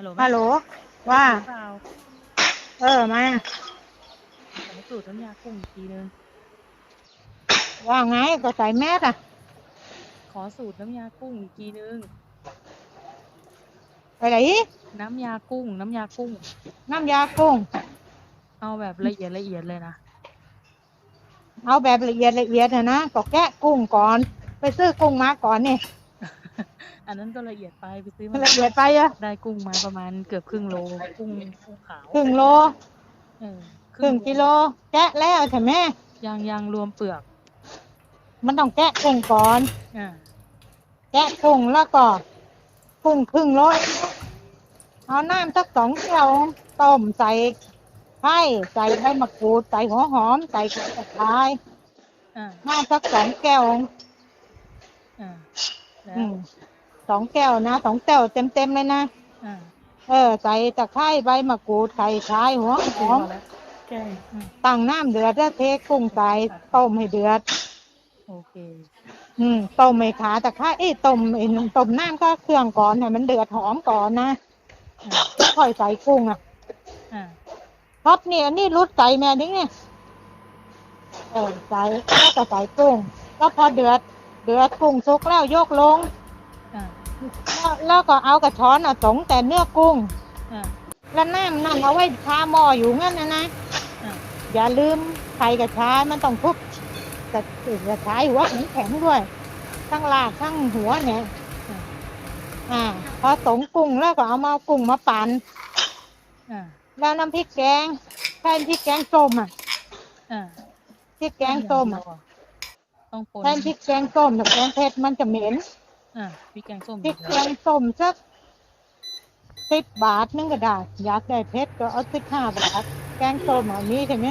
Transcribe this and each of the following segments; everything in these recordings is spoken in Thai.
ฮัลโหลฮัลโหล ว่า เปล่าเออ มา ขอสูตรน้ำยากุ้งอีกทีนึง ว่าไงก็ใส่แมสอะขอสูตรน้ำยากุ้งอีกทีนึง ไปไหนอีกน้ำยากุ้ง น้ำยากุ้ง น้ำยากุ้ง เอาแบบละเอียดละเอียดเลยนะ เอาแบบละเอียดละเอียดนะนะก็แกะกุ้งก่อน ไปซื้อกุ้งมาก่อนนี่ อันนั้นก็ละเอียดไปไปซื้อมันมาละเอียดไปอะได้กุ้งมาประมาณเกือบครึ่งโลกุ้งกุ้งขาวครึ่งโลเออครึ่งกิโลแกะแล้วใช่ไหมยางยางรวมเปลือก มันต้องแกะกุ้งก่อนอ่าแกะกุ้งแล้วก็กุ้งครึ่งโลเอาน้ำสักสองแก้วต้มใส่ไข่ใส่ใบมะกรูดใส่หัวหอมใส่กระชายอ่าน้ำสักสองแก้วอ่าแล้วอืม สองแก้วนะสองแก้วเต็มเต็มๆเลยนะอ่าเออ ใส่ตะไคร้ใบมะกรูดไข่ชายหัวหอมแก้อืมตั้งน้ำเดือดแล้วเทกุ้งใส่ต้มให้เดือด โอเคอืมต้มไม่ขาตะไคร้เอ้ยต้มไอ้ต้มน้ำก็เครื่องก่อนให้มันเดือดหอมก่อนนะอ่าค่อยใส่กุ้งอะอ่าท็อปเนี่ยอันนี้รุดใส่แม่ดิ้งเนี่ยเออใส่แล้วก็ใส่กุ้งแล้วพอเดือด เดือดกุ้งสุกแล้วยกลงอ่า แล้วแล้วก็เอากระช้อนเอาสงแต่เนื้อกุ้งอ่าแล้วน้ำนั่นเอาไว้ทาหม้ออยู่งั้นนะนะอ่าอย่าลืมไข่กระชายมันต้องทุบกระกระชายหัวแข็งๆด้วยทั้งลากทั้งหัวเนี่ยอ่าอ่าพอสงกุ้งแล้วก็เอามากุ้งมาปั่นอ่าแล้วน้ำพริกแกงแทนพริกแกงส้มอะอ่าพริกแกงส้มอะต้องปนแทนพริกแกงส้มแต่แกงเผ็ดมันจะเหม็น อ่าพริกแกงส้มพริกแกงส้มสักสิบบาทนึงก็ได้อยากได้เผ็ดก็เอาสิบห้าบาทแกงส้มอะมีใช่ไหม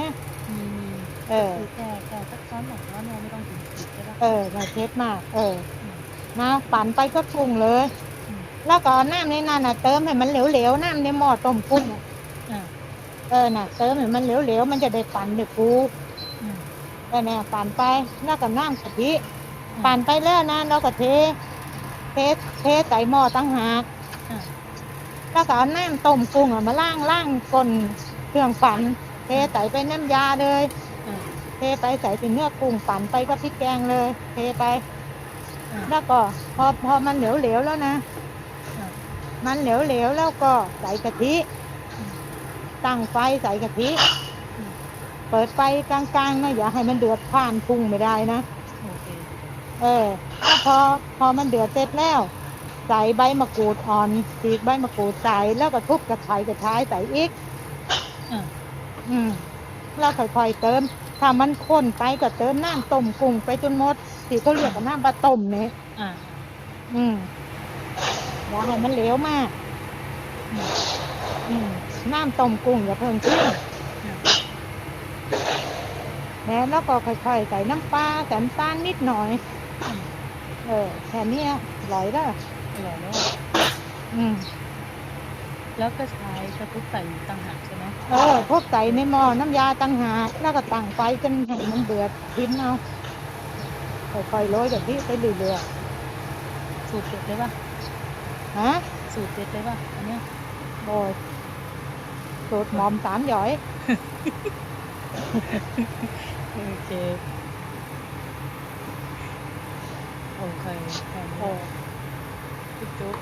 มีมีเออคือแค่แค่สักช้อนสองช้อนเราไม่ต้องถึงสิบใช่ปะเออไม่เผ็ดมาก เอออืมนะปั่นไปก็ปรุงเลยอืมแล้วก็เอาน้ำในนั้นน่ะเติมให้มันเหลวๆน้ำในหม้อต้มกุ้งน่ะอ่าเออน่ะเติมให้มันเหลวๆมันจะได้ปั่นได้ฟูอืมเออเนี่ยปั่นไปแล้วก็น้ำกะทิปั่นไปแล้วนะแล้วก็เท เทเทใส่หม้อตั้งหากอ่าแล้วก็เอาน้ำต้มกุ้งอะมาล้างล้างก้นเครื่องปั่นเทใส่ไปน้ำยาเลยอ่าเทไปใส่ถึงเนื้อกุ้งปั่นไปก็พริกแกงเลย เทไปอ่าแล้วก็พอพอมันเหลวๆแล้วนะอ่ามันเหลวๆแล้วก็ใส่กะทิ ตั้งไฟใส่กะทิอืมเปิดไฟกลางๆนะอย่าให้มันเดือดผ่านพุ่งไม่ได้นะโอ เคเออแล้วพอพอมันเดือดเสร็จแล้ว ใส่ใบมะกรูดอ่อนฉีกใบมะกรูดใส่แล้วก็ทุบกระชายกระชายใส่อีกอ่าอืมแล้วค่อยๆเติม ถ้ามันข้นไปก็เติมน้ำต้มกุ้งไปจนหมดที่เขาเรียกกันน้ำปลาต้มเนี่ยอ่าอืมอย่าให้มันเหลวมากอืมอืมน้ำต้มกุ้งอย่าเพิ่งขึ้นอ่าแล้วแล้วก็ค่อยๆใส่น้ำปลาใส่น้ำตาลนิดหน่อยอืม เออแค่นี้นะอร่อยแล้วอร่อยแล้วอืมแล้วก็ใช้กระทุกใส่ต่างหากใช่ไหมเออพวกใส่ในหม้อน้ำยาตั้งหากแล้วก็ตั้งไฟจนให้มันเดือดทิ้นเอาค่อยๆโรยแบบนี้ไปเรื่อยสูตรเด็ดเลยป่ะๆฮะสูตรเด็ดเลยป่ะอันเนี้ยโอ้ยสูตรหมอมสามหยอย โอเค โอเคแค่นี้เออจุ๊บจุ๊บ